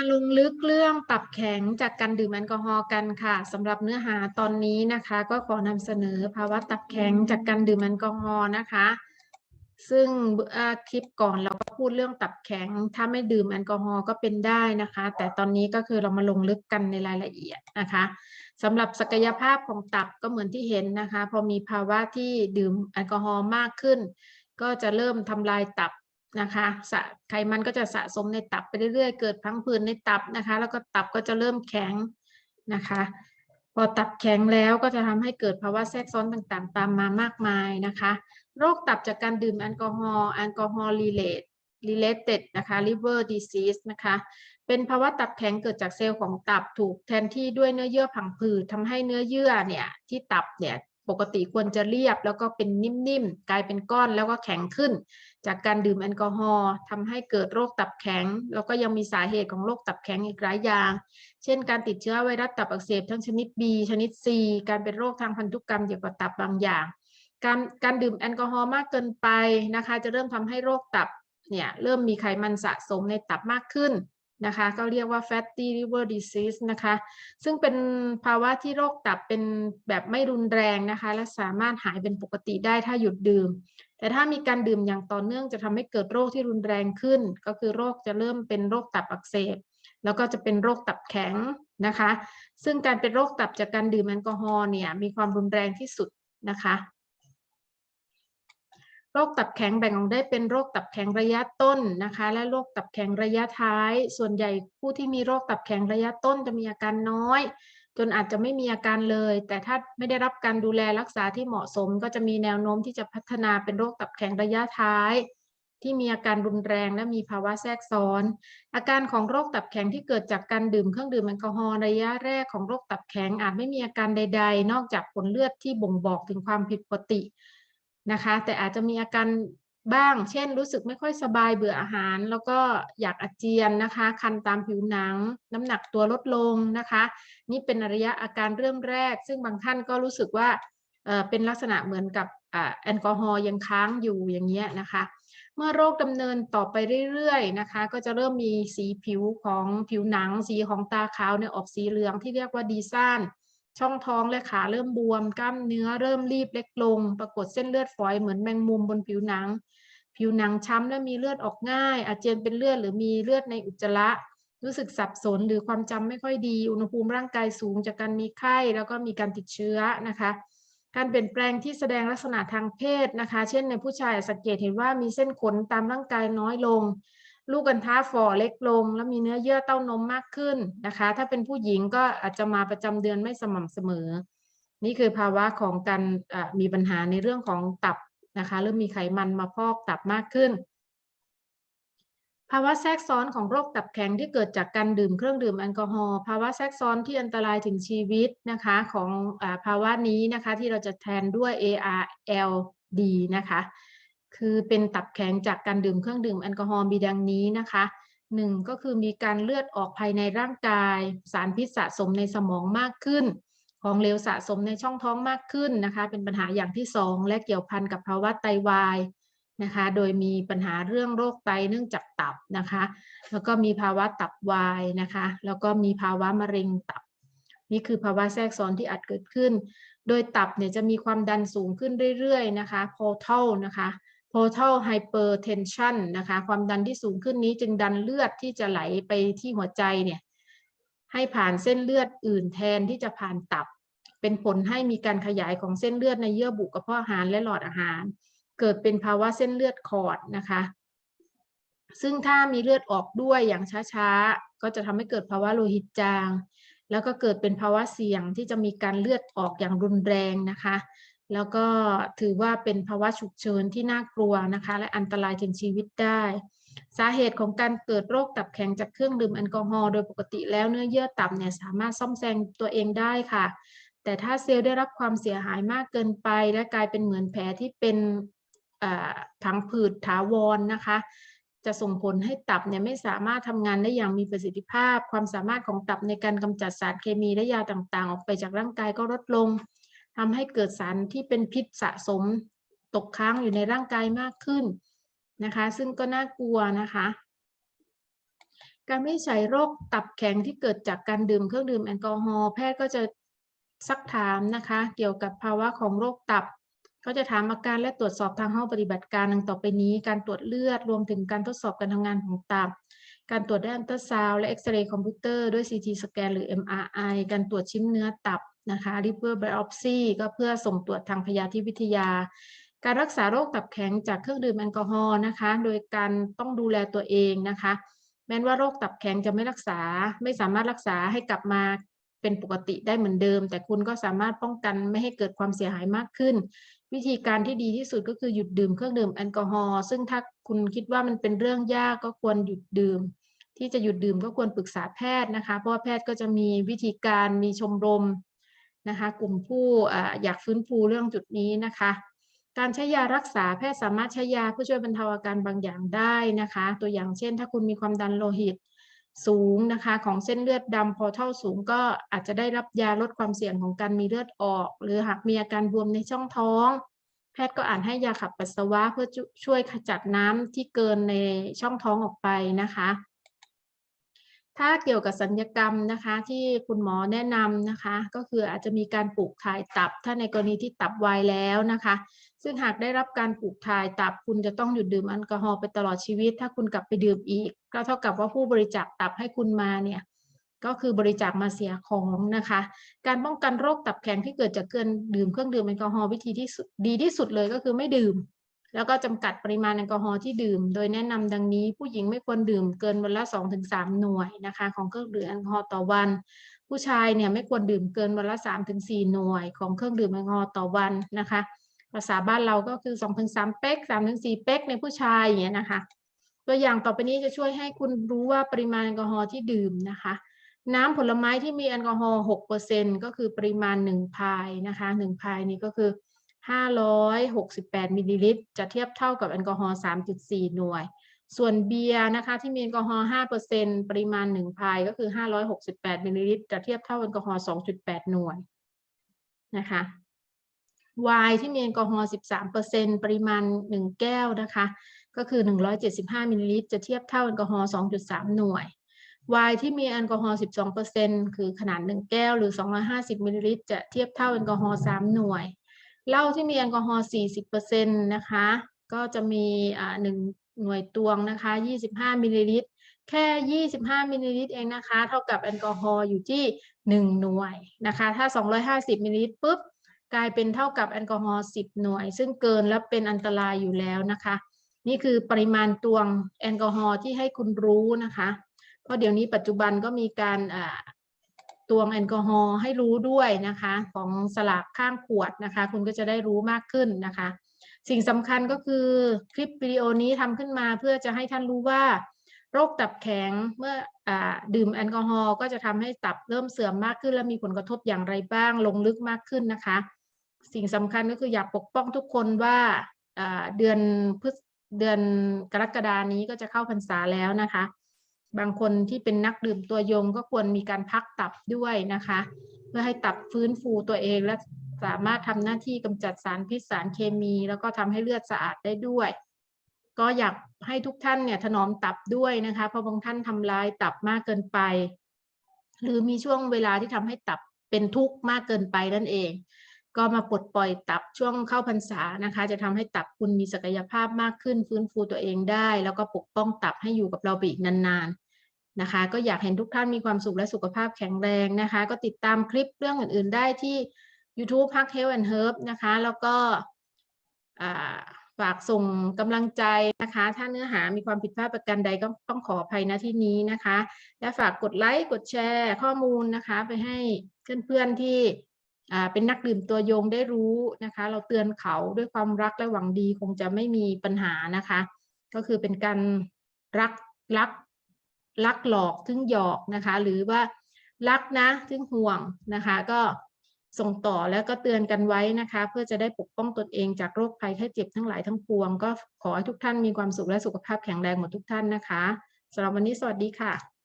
มาลงลึกเรื่องตับแข็งจากการดื่มแอลกอฮอล์กันค่ะสำหรับเนื้อหาตอนนี้นะคะ ก็ขอนำเสนอภาวะตับแข็งจากการดื่มแอลกอฮอล์นะคะ ซึ่งคลิปก่อนเราก็พูดเรื่องตับแข็ง ถ้าไม่ดื่มแอลกอฮอล์ก็เป็นได้นะคะ แต่ตอนนี้ก็คือเรามาลงลึกกันในรายละเอียดนะคะสำหรับศักยภาพของตับก็เหมือนที่เห็นนะคะ พอมีภาวะที่ดื่มแอลกอฮอล์มากขึ้น ก็จะเริ่มทำลายตับ นะคะสะไขมันก็จะสะสมในตับไปเรื่อยๆ เกิดพังผืดในตับนะคะ แล้วก็ตับก็จะเริ่มแข็งนะคะ พอตับแข็งแล้วก็จะทำให้เกิดภาวะแทรกซ้อนต่างๆ ตามมามากมายนะคะ โรคตับจากการดื่มแอลกอฮอล์แอลกอฮอล์ relate related นะคะ liver disease นะคะ เป็นภาวะตับแข็งเกิดจากเซลล์ของตับถูกแทนที่ด้วยเนื้อเยื่อผังผืดทำให้เนื้อเยื่อเนี่ยที่ตับเนี่ย ปกติควรจะเรียบแล้วก็เป็นนิ่มๆ กลายเป็นก้อนแล้วก็แข็งขึ้น จากการดื่มแอลกอฮอล์ทำให้เกิดโรคตับแข็ง แล้วก็ยังมีสาเหตุของโรคตับแข็งอีกหลายอย่าง เช่น การติดเชื้อไวรัสตับอักเสบทั้งชนิด B ชนิด C การเป็นโรคทางพันธุกรรมเกี่ยวกับตับบางอย่าง การการดื่มแอลกอฮอล์มากเกินไปนะคะ จะเริ่มทำให้โรคตับเนี่ยเริ่มมีไขมันสะสมในตับมากขึ้น นะคะ ก็เรียกว่า fatty liver disease นะคะ ซึ่งเป็นภาวะที่โรคตับเป็นแบบไม่รุนแรงนะคะ และสามารถหายเป็นปกติได้ถ้าหยุดดื่ม แต่ถ้ามีการดื่มอย่างต่อเนื่องจะทำให้เกิดโรคที่รุนแรงขึ้น ก็คือโรคจะเริ่มเป็นโรคตับอักเสบ แล้วก็จะเป็นโรคตับแข็งนะคะ ซึ่งการเป็นโรคตับจากการดื่มแอลกอฮอล์เนี่ยมีความรุนแรงที่สุดนะคะ รคตับแข็งแบ่งออกได้เป็นโรคตับแข็งระยะต้นนะคะ และโรคตับแข็งระยะท้าย ส่วนใหญ่ผู้ที่มีโรคตับแข็งระยะต้นจะมีอาการน้อย จนอาจจะไม่มีอาการเลย แต่ถ้าไม่ได้รับการดูแลรักษาที่เหมาะสม ก็จะมีแนวโน้มที่จะพัฒนาเป็นโรคตับแข็งระยะท้าย ที่มีอาการรุนแรงและมีภาวะแทรกซ้อน อาการของโรคตับแข็งที่เกิดจากการดื่มเครื่องดื่มแอลกอฮอล์ระยะแรกของโรคตับแข็งอาจไม่มีอาการใด ๆ นอกจากผลเลือดที่บ่งบอกถึงความผิดปกติ นะคะ แต่อาจจะมีอาการบ้าง เช่น รู้สึกไม่ค่อยสบายเบื่ออาหาร แล้วก็อยากอาเจียนนะคะ คันตามผิวหนัง น้ำหนักตัวลดลงนะคะ นี่เป็นระยะอาการเริ่มแรก ซึ่งบางท่านก็รู้สึกว่าเป็นลักษณะเหมือนกับแอลกอฮอล์ยังค้างอยู่อย่างเงี้ยนะคะ เมื่อโรคดำเนินต่อไปเรื่อยๆนะคะ ก็จะเริ่มมีสีผิวของผิวหนัง สีของตาขาวเนี่ยออกสีเหลืองที่เรียกว่าดีซ่าน ช่องท้องและขาเริ่มบวม กล้ามเนื้อเริ่มรีบเล็กลง ปรากฏเส้นเลือดฝอยเหมือนแมงมุมบนผิวหนัง ผิวหนังช้ำและมีเลือดออกง่าย อาเจียนเป็นเลือดหรือมีเลือดในอุจจาระ รู้สึกสับสนหรือความจำไม่ค่อยดี อุณหภูมิร่างกายสูงจากการมีไข้ แล้วก็มีการติดเชื้อนะคะ การเปลี่ยนแปลงที่แสดงลักษณะทางเพศนะคะ เช่นในผู้ชายสังเกตเห็นว่ามีเส้นขนตามร่างกายน้อยลง ลูกกันท้าฝ่อเล็กลง และมีเนื้อเยื่อเต้านมมากขึ้นนะคะ ถ้าเป็นผู้หญิงก็อาจจะมาประจำเดือนไม่สม่ำเสมอ นี่คือภาวะของการมีปัญหาในเรื่องของตับนะคะเริ่มมีไขมันมาพอกตับมากขึ้น ภาวะแทรกซ้อนของโรคตับแข็งที่เกิดจากการดื่มเครื่องดื่มแอลกอฮอล์ภาวะแทรกซ้อนที่อันตรายถึงชีวิตนะคะของอภาวะนี้นะคะที่เราจะแทนด้วย ARLD นะคะ คือเป็นตับแข็งจากการดื่มเครื่องดื่มแอลกอฮอล์มีดังนี้นะคะหนึ่งก็คือมีการเลือดออกภายในร่างกาย สารพิษสะสมในสมองมากขึ้น ของเหลวสะสมในช่องท้องมากขึ้นนะคะ เป็นปัญหาอย่างที่สองและเกี่ยวพันกับภาวะไตวายนะคะ โดยมีปัญหาเรื่องโรคไตเนื่องจากตับนะคะ แล้วก็มีภาวะตับวายนะคะ แล้วก็มีภาวะมะเร็งตับ นี่คือภาวะแทรกซ้อนที่อาจเกิดขึ้น โดยตับเนี่ยจะมีความดันสูงขึ้นเรื่อยๆนะคะ portal นะคะ portal hypertension นะคะ ความดันที่สูงขึ้นนี้จึงดันเลือดที่จะไหลไปที่หัวใจเนี่ยให้ผ่านเส้นเลือดอื่นแทนที่จะผ่านตับ เป็นผลให้มีการขยายของเส้นเลือดในเยื่อบุกระเพาะอาหารและหลอดอาหาร เกิดเป็นภาวะเส้นเลือดขอดนะคะ ซึ่งถ้ามีเลือดออกด้วยอย่างช้าๆ ก็จะทำให้เกิดภาวะโลหิตจาง แล้วก็เกิดเป็นภาวะเสี่ยงที่จะมีการเลือดออกอย่างรุนแรงนะคะ แล้วก็ถือว่าเป็นภาวะฉุกเฉินที่น่ากลัวนะคะ และอันตรายถึงชีวิตได้ สาเหตุของการเกิดโรคตับแข็งจากเครื่องดื่มแอลกอฮอล์โดยปกติแล้วเนื้อเยื่อตับเนี่ยสามารถซ่อมแซมตัวเองได้ค่ะ แต่ถ้าเซลล์ได้รับความเสียหายมากเกินไป และกลายเป็นเหมือนแผลที่เป็นผังผืดถาวรนะคะ จะส่งผลให้ตับเนี่ยไม่สามารถทำงานได้อย่างมีประสิทธิภาพ ความสามารถของตับในการกำจัดสารเคมีและยาต่างๆ ออกไปจากร่างกายก็ลดลง ทำให้เกิดสารที่เป็นพิษสะสมตกค้างอยู่ในร่างกายมากขึ้นนะคะ ซึ่งก็น่ากลัวนะคะ การวินิจฉัยโรคตับแข็งที่เกิดจากการดื่มเครื่องดื่มแอลกอฮอล์แพทย์ก็จะซักถามนะคะ เกี่ยวกับภาวะของโรคตับ ก็จะถามอาการและตรวจสอบทางห้องปฏิบัติการดังต่อไปนี้ การตรวจเลือดรวมถึงการทดสอบการทำงานของตับ การตรวจด้วยอัลตราซาวด์และเอ็กซเรย์คอมพิวเตอร์ด้วย CT สแกนหรือ MRI การตรวจชิ้นเนื้อตับ นะคะ liver biopsy ก็เพื่อส่งตรวจทางพยาธิวิทยา การรักษาโรคตับแข็งจากเครื่องดื่มแอลกอฮอล์นะคะ โดยการต้องดูแลตัวเองนะคะ แม้ว่าโรคตับแข็งจะไม่รักษา ไม่สามารถรักษาให้กลับมาเป็นปกติได้เหมือนเดิม แต่คุณก็สามารถป้องกันไม่ให้เกิดความเสียหายมากขึ้น วิธีการที่ดีที่สุดก็คือหยุดดื่มเครื่องดื่มแอลกอฮอล์ซึ่งถ้าคุณคิดว่ามันเป็นเรื่องยากก็ควรหยุดดื่ม ที่จะหยุดดื่มก็ควรปรึกษาแพทย์นะคะ เพราะว่าแพทย์ก็จะมีวิธีการมีชมรม นะคะ กลุ่มผู้อ่าอยากฟื้นฟูเรื่องจุดนี้นะคะ การใช้ยารักษาแพทย์สามารถใช้ยาเพื่อช่วยบรรเทาอาการบางอย่างได้นะคะ ตัวอย่างเช่น ถ้าคุณมีความดันโลหิตสูงนะคะของเส้นเลือดดำพอเท่าสูงก็อาจจะได้รับยาลดความเสี่ยงของการมีเลือดออก หรือหากมีอาการบวมในช่องท้อง แพทย์ก็อาจให้ยาขับปัสสาวะเพื่อช่วยขจัดน้ำที่เกินในช่องท้องออกไปนะคะ ถ้าเกี่ยวกับสัญญกรรมนะคะที่คุณหมอแนะนำนะคะ ก็คืออาจจะมีการปลูกถ่ายตับ ถ้าในกรณีที่ตับวายแล้วนะคะ ซึ่งหากได้รับการปลูกถ่ายตับ คุณจะต้องหยุดดื่มแอลกอฮอล์ไปตลอดชีวิต ถ้าคุณกลับไปดื่มอีก ก็เท่ากับว่าผู้บริจาคตับให้คุณมาเนี่ยก็คือบริจาคมาเสียของนะคะ การป้องกันโรคตับแข็งที่เกิดจากเกินดื่มเครื่องดื่มแอลกอฮอล์วิธีที่ดีที่สุดเลยก็คือไม่ดื่ม แล้วก็จำกัดปริมาณแอลกอฮอล์ที่ดื่ม โดยแนะนำดังนี้ ผู้หญิงไม่ควรดื่มเกินวันละ 2-3 หน่วยนะคะ ของเครื่องดื่มแอลกอฮอล์ต่อวัน ผู้ชายเนี่ยไม่ควรดื่มเกินวันละ 3-4 หน่วย ของเครื่องดื่มแอลกอฮอล์ต่อวันนะคะ ภาษาบ้านเราก็คือ 2-3 เป๊ก 3-4 เป๊กในผู้ชายอย่างเงี้ยนะคะ ตัวอย่างต่อไปนี้จะช่วยให้คุณรู้ว่าปริมาณแอลกอฮอล์ที่ดื่มนะคะน้ำผลไม้ที่มีแอลกอฮอล์ 6%ก็คือปริมาณ 1 พายนะคะ 1 พายนี้ก็คือ 568มิลลิลิตรจะเทียบเท่ากับแอลกอฮอล์3.4 หน่วย ส่วนเบียร์นะคะที่มีแอลกอฮอล์5%ปริมาณ1พายก็คือ 568มิลลิลิตรจะเทียบเท่าแอลกอฮอล์2.8 หน่วยนะคะไวน์ที่มีแอลกอฮอล์13%ปริมาณ 1 แก้วนะคะ ก็คือ 175มิลลิลิตรจะเทียบเท่าแอลกอฮอล์2.3 หน่วยไวน์ที่มีแอลกอฮอล์ 12%คือขนาด 1 แก้ว หรือ 250มิลลิลิตรจะเทียบเท่าแอลกอฮอล์ 3 หน่วย เหล้าที่มีแอลกอฮอล์40%นะคะ ก็จะมีอ่า1หน่วยตวงนะคะ 25 มิลลิลิตร แค่ 25 มิลลิลิตรเองนะคะ เท่ากับแอลกอฮอล์อยู่ที่ 1 หน่วยนะคะ ถ้า 250 มิลลิลิตรปุ๊บ กลายเป็นเท่ากับแอลกอฮอล์ 10 หน่วย ซึ่งเกินและเป็นอันตรายอยู่แล้วนะคะ นี่คือปริมาณตวงแอลกอฮอล์ที่ให้คุณรู้นะคะ เพราะเดี๋ยวนี้ปัจจุบันก็มีการอ่า ตวงแอลกอฮอล์ให้รู้ด้วยนะคะ ของสลากข้างขวดนะคะ คุณก็จะได้รู้มากขึ้นนะคะ สิ่งสำคัญก็คือคลิปวิดีโอนี้ทำขึ้นมาเพื่อจะให้ท่านรู้ว่า โรคตับแข็งเมื่ออดื่มแอลกอฮอล์ก็จะทำให้ตับเริ่มเสื่อมมากขึ้น และมีผลกระทบอย่างไรบ้างลงลึกมากขึ้นนะคะ สิ่งสำคัญก็คืออยากปกป้องทุกคนว่าอ่าเดือนพฤษเดือนกรกฎานี้ก็จะเข้าพรรษาแล้วนะคะ บางคนที่เป็นนักดื่มตัวยงก็ควรมีการพักตับด้วยนะคะ เพื่อให้ตับฟื้นฟูตัวเองและสามารถทำหน้าที่กำจัดสารพิษสารเคมี แล้วก็ทำให้เลือดสะอาดได้ด้วย ก็อยากให้ทุกท่านเนี่ยถนอมตับด้วยนะคะ เพราะบางท่านทำลายตับมากเกินไป หรือมีช่วงเวลาที่ทำให้ตับเป็นทุกข์มากเกินไปนั่นเอง ก็มาปลดปล่อยตับช่วงเข้าพรรษานะคะ จะทำให้ตับคุณมีศักยภาพมากขึ้น ฟื้นฟูตัวเองได้ แล้วก็ปกป้องตับให้อยู่กับเราไปอีกนานๆ นะคะ ก็อยากเห็นทุกท่านมีความสุขและสุขภาพแข็งแรงนะคะ ก็ติดตามคลิปเรื่องอื่น ๆ ได้ที่ YouTube พัก Health and Herb นะคะ แล้วก็ฝากส่งกำลังใจนะคะ ถ้าเนื้อหามีความผิดพลาดประการใดก็ต้องขออภัยณที่นี้นะคะ และฝากกดไลค์ กดแชร์ข้อมูลนะคะ ไปให้เพื่อนๆที่เป็นนักดื่มตัวยงได้รู้นะคะ เราเตือนเขาด้วยความรักและหวังดีคงจะไม่มีปัญหานะคะ ก็คือเป็นการรักรัก รักหลอกถึงหยอกนะคะ หรือว่ารักนะถึงห่วงนะคะ ก็ส่งต่อแล้วก็เตือนกันไว้นะคะ เพื่อจะได้ปกป้องตนเองจากโรคภัยไข้เจ็บทั้งหลายทั้งปวง ก็ขอให้ทุกท่านมีความสุขและสุขภาพแข็งแรงหมดทุกท่านนะคะสำหรับวันนี้สวัสดีค่ะ